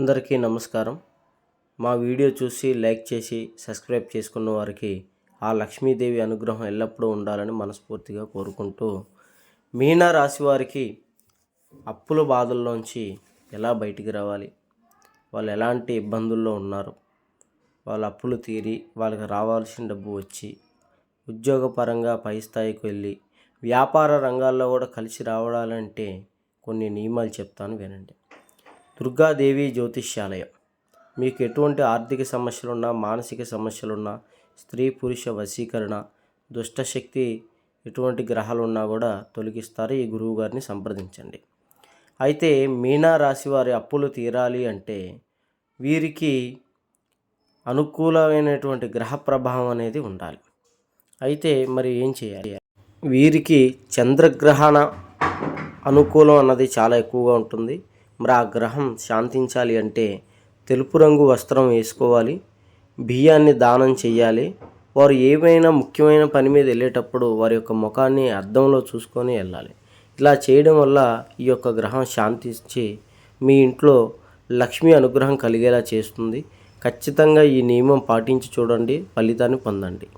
అందరికీ నమస్కారం. మా వీడియో చూసి లైక్ చేసి సబ్స్క్రైబ్ చేసుకున్న వారికి ఆ లక్ష్మీదేవి అనుగ్రహం ఎల్లప్పుడూ ఉండాలని మనస్ఫూర్తిగా కోరుకుంటూ మీనా రాశి వారికి అప్పుల బాధల్లోంచి ఎలా బయటికి రావాలి? వాళ్ళు ఎలాంటి ఇబ్బందుల్లో ఉన్నారు? వాళ్ళ అప్పులు తీరి వాళ్ళకి రావాల్సిన డబ్బు వచ్చి ఉద్యోగపరంగా పై స్థాయికి వెళ్ళి వ్యాపార రంగాల్లో కూడా కలిసి రావడాలంటే కొన్ని నియమాలు చెప్తాను వినండి. దుర్గాదేవి జ్యోతిష్యాలయం. మీకు ఎటువంటి ఆర్థిక సమస్యలున్నా మానసిక సమస్యలున్నా స్త్రీ పురుష వశీకరణ దుష్టశక్తి ఎటువంటి గ్రహాలు ఉన్నా కూడా తొలగిస్తారు. ఈ గురువు గారిని సంప్రదించండి. అయితే మీనా రాశి వారి అప్పులు తీరాలి అంటే వీరికి అనుకూలమైనటువంటి గ్రహ ప్రభావం అనేది ఉండాలి. అయితే మరి ఏం చేయాలి? వీరికి చంద్రగ్రహణ అనుకూలం అన్నది చాలా ఎక్కువగా ఉంటుంది. మరి ఆ గ్రహం శాంతించాలి అంటే తెలుపు రంగు వస్త్రం వేసుకోవాలి బియ్యాన్ని దానం చేయాలి వారు ఏమైనా ముఖ్యమైన పని మీద వెళ్ళేటప్పుడు వారి యొక్క ముఖాన్ని అద్దంలో చూసుకొని వెళ్ళాలి. ఇలా చేయడం వల్ల ఈ యొక్క గ్రహం శాంతించి మీ ఇంట్లో లక్ష్మీ అనుగ్రహం కలిగేలా చేస్తుంది. ఖచ్చితంగా ఈ నియమం పాటించి చూడండి ఫలితాన్ని పొందండి.